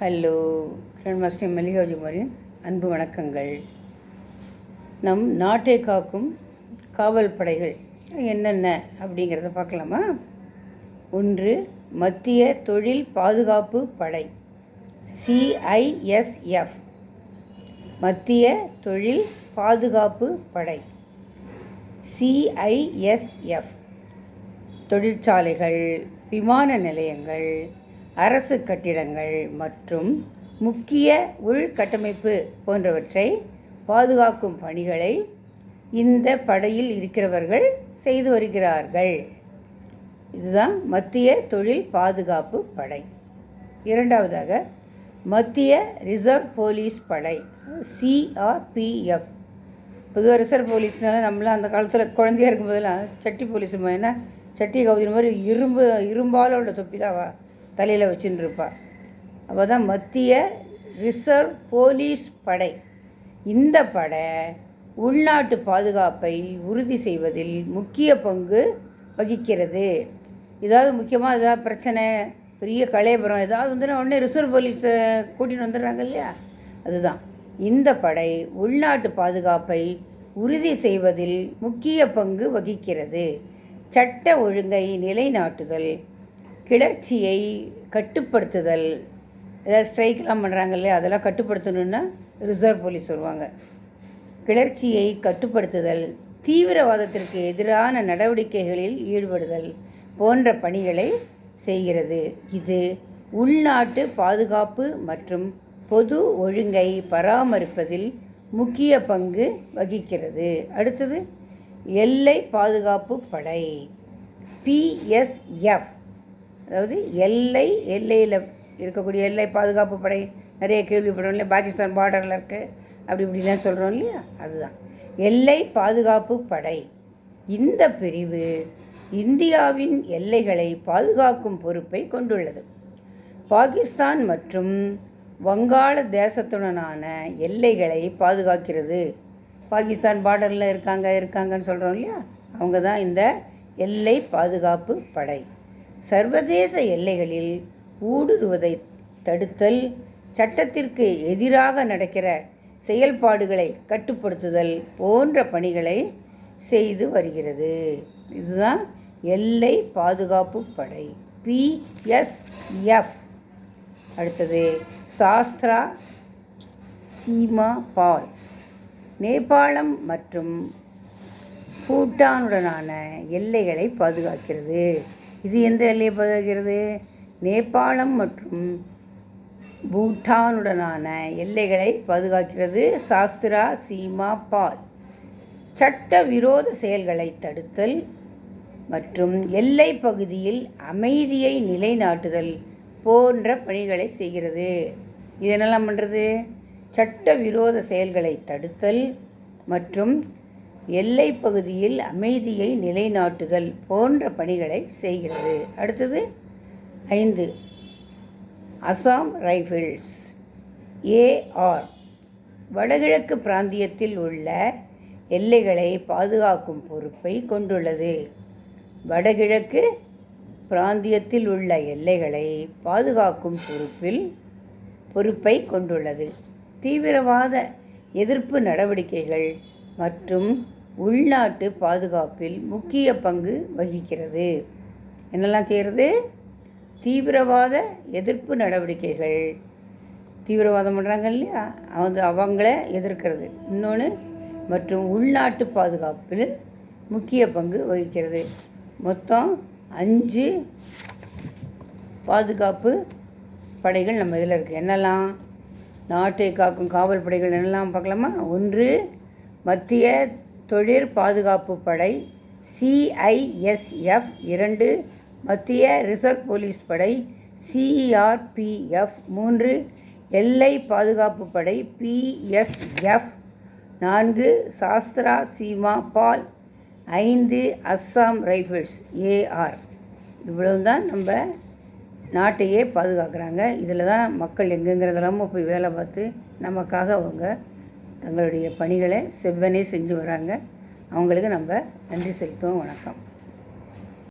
Hello Kiran master மல்லிகாஜுமாரின் அன்பு வணக்கங்கள். நம் நாட்டை காக்கும் காவல் படைகள் என்னென்ன அப்படிங்கிறத பார்க்கலாமா? ஒன்று மத்திய தொழில் பாதுகாப்பு படை சிஐஎஸ்எஃப் மத்திய தொழில் பாதுகாப்பு படை சிஐஎஸ்எஃப் தொழிற்சாலைகள் விமான நிலையங்கள் அரசு கட்டிடங்கள் மற்றும் முக்கிய உள்கட்டமைப்பு போன்றவற்றை பாதுகாக்கும் பணிகளை இந்த படையில் இருக்கிறவர்கள் செய்து வருகிறார்கள். இதுதான் மத்திய தொழில் பாதுகாப்பு படை. இரண்டாவதாக மத்திய ரிசர்வ் போலீஸ் படை சிஆர்பிஎஃப். பொதுவாக ரிசர்வ் போலீஸ்னால நம்மளாம் அந்த காலத்தில் குழந்தையா இருக்கும்போதெல்லாம் சட்டி போலீஸ் என்ன? சட்டி கவுதின மாதிரி இரும்பு இரும்பால் உள்ள தொப்பி தான் தலையில் வச்சுன்னு அப்போ தான் மத்திய ரிசர்வ் போலீஸ் படை. இந்த படை உள்நாட்டு பாதுகாப்பை உறுதி செய்வதில் முக்கிய பங்கு வகிக்கிறது. ஏதாவது முக்கியமாக ஏதாவது பிரச்சனை பெரிய கலையபுரம் ஏதாவது வந்துன்னா உடனே ரிசர்வ் போலீஸை கூட்டிகிட்டு வந்துடுறாங்க இல்லையா? அதுதான். இந்த படை உள்நாட்டு பாதுகாப்பை உறுதி செய்வதில் முக்கிய பங்கு வகிக்கிறது. சட்ட ஒழுங்கை நிலைநாட்டுதல் கிளர்ச்சியை கட்டுப்படுத்துதல் ஏதாவது ஸ்ட்ரைக்லாம் பண்ணுறாங்க இல்லையா அதெல்லாம் கட்டுப்படுத்தணுன்னா ரிசர்வ் போலீஸ் வருவாங்க. கிளர்ச்சியை கட்டுப்படுத்துதல் தீவிரவாதத்திற்கு எதிரான நடவடிக்கைகளில் ஈடுபடுதல் போன்ற பணிகளை செய்கிறது. இது உள்நாட்டு பாதுகாப்பு மற்றும் பொது ஒழுங்கை பராமரிப்பதில் முக்கிய பங்கு வகிக்கிறது. அடுத்தது எல்லை பாதுகாப்பு படை பிஎஸ்எஃப் அதாவது எல்லை எல்லையில் இருக்கக்கூடிய எல்லை பாதுகாப்பு படை நிறைய கேள்விப்படுறோம் இல்லையா? பாகிஸ்தான் பார்டரில் இருக்குது அப்படி இப்படிலாம் சொல்கிறோம் இல்லையா? அதுதான். எல்லை பாதுகாப்பு படை. இந்த பிரிவு இந்தியாவின் எல்லைகளை பாதுகாக்கும் பொறுப்பை கொண்டுள்ளது. பாகிஸ்தான் மற்றும் வங்காள தேசத்துடனான எல்லைகளை பாதுகாக்கிறது. பாகிஸ்தான் பார்டரில் இருக்காங்க இருக்காங்கன்னு சொல்கிறோம் இல்லையா? அவங்க தான் இந்த எல்லை பாதுகாப்பு படை. சர்வதேச எல்லைகளில் ஊடுருவதை தடுத்தல் சட்டத்திற்கு எதிராக நடக்கிற செயல்பாடுகளை கட்டுப்படுத்துதல் போன்ற பணிகளை செய்து வருகிறது. இதுதான் எல்லை பாதுகாப்பு படை பிஎஸ்எஃப் அடுத்தது சாஸ்திரா சீமா பால். நேபாளம் மற்றும் பூட்டானுடனான எல்லைகளை பாதுகாக்கிறது. இது எந்த எல்லையை பாதுகாக்கிறது? நேபாளம் மற்றும் பூட்டானுடனான எல்லைகளை பாதுகாக்கிறது சாஸ்திரா சீமா பால். சட்ட விரோத செயல்களை தடுத்தல் மற்றும் எல்லை பகுதியில் அமைதியை நிலைநாட்டுதல் போன்ற பணிகளை செய்கிறது. இதென்னெல்லாம் பண்ணுறது சட்ட விரோத செயல்களை தடுத்தல் மற்றும் எல்லை பகுதியில் அமைதியை நிலைநாட்டுதல் போன்ற பணிகளை செய்கிறது. அடுத்தது ஐந்து அசாம் ரைஃபிள்ஸ் ஏஆர் வடகிழக்கு பிராந்தியத்தில் உள்ள எல்லைகளை பாதுகாக்கும் பொறுப்பை கொண்டுள்ளது. வடகிழக்கு பிராந்தியத்தில் உள்ள எல்லைகளை பாதுகாக்கும் பொறுப்பில் பொறுப்பை கொண்டுள்ளது. தீவிரவாத எதிர்ப்பு நடவடிக்கைகள் மற்றும் உள்நாட்டு பாதுகாப்பில் முக்கிய பங்கு வகிக்கிறது. என்னெல்லாம் செய்கிறது தீவிரவாத எதிர்ப்பு நடவடிக்கைகள். தீவிரவாதம் பண்ணுறாங்க இல்லையா? அது அவங்கள எதிர்க்கிறது. இன்னொன்று மற்றும் உள்நாட்டு பாதுகாப்பில் முக்கிய பங்கு வகிக்கிறது. மொத்தம் அஞ்சு பாதுகாப்பு படைகள் நம்ம இதில் இருக்குது என்னெல்லாம்? நாட்டை காக்கும் காவல் படைகள் என்னெல்லாம் பார்க்கலாமா? ஒன்று மத்திய தொழிற் பாதுகாப்பு படை சிஐஎஸ்எஃப் இரண்டு மத்திய ரிசர்வ் போலீஸ் படை சிஆர்பிஎஃப் மூன்று எல்லை பாதுகாப்பு படை பிஎஸ்எஃப் நான்கு சாஸ்திரா சீமா பால் ஐந்து அஸ்ஸாம் ரைஃபிள்ஸ் ஏஆர் இவ்வளவு தான் நம்ம நாட்டையே பாதுகாக்கிறாங்க. இதில் தான் மக்கள் எங்கெங்கிறதெல்லாமோ போய் வேலை பார்த்து நமக்காக அவங்க தங்களுடைய பணிகளை செவ்வனே செஞ்சு வராங்க. அவங்களுக்கு நம்ம நன்றி செலுத்துவோம் வணக்கம்.